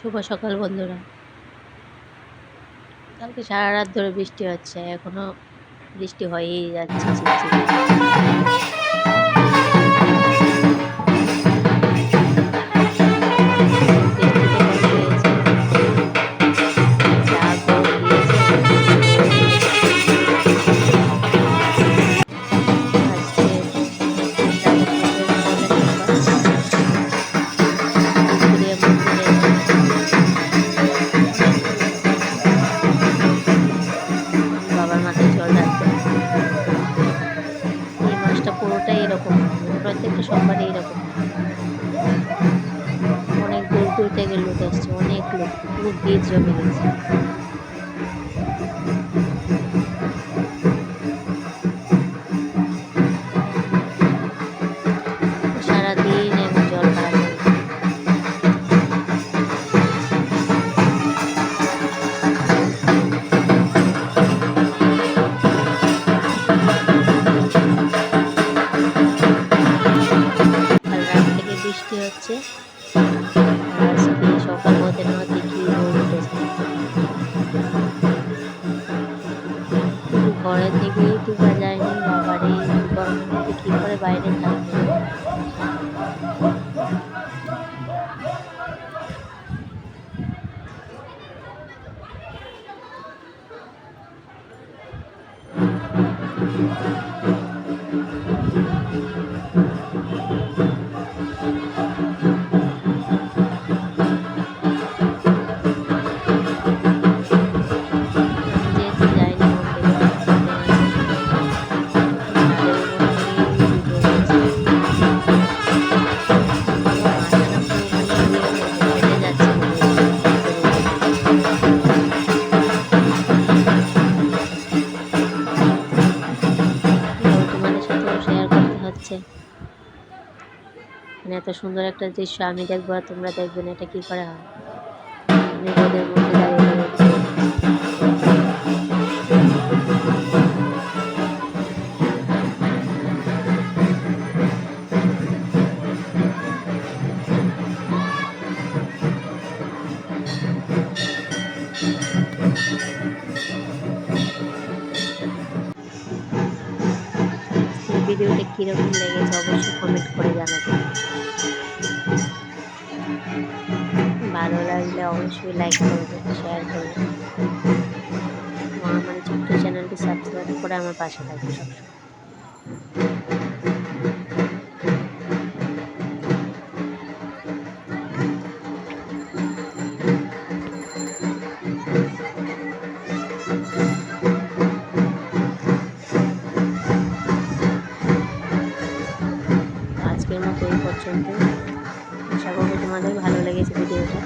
শুভ সকাল বন্ধুরা। কালকে সারা রাত ধরে বৃষ্টি হচ্ছে এখনও বৃষ্টি হয়েই যাচ্ছে। প্রত্যেকটা সোমবারই এরকম। অনেক দূর দূর থেকে লোক আসছে অনেক লোক, পুরো ভিড় জমে গেছে। হতে না উঠেছে ঘরে থেকেই ঢুকা যায়নি বাবার এই গরমের মধ্যে কি করে বাইরে থাকবে যেহেতু মানে এত সুন্দর একটা দৃশ্য, আমি দেখব আর তোমরা দেখবে না, এটা কি করে হয়? মধ্যে দাঁড়িয়ে ভিডিওটা কীরকম লেগেছে অবশ্যই কমেন্ট করে জানাবেন। ভালো লাগলে অবশ্যই লাইক করবেন শেয়ার করবেন। আমার ছোট্ট চ্যানেলটি সাবস্ক্রাইব করে আমার পাশে থাকবে সবসময়। এই পর্যন্ত। আশা করি তোমাদের ভালো লেগেছে ভিডিওটা।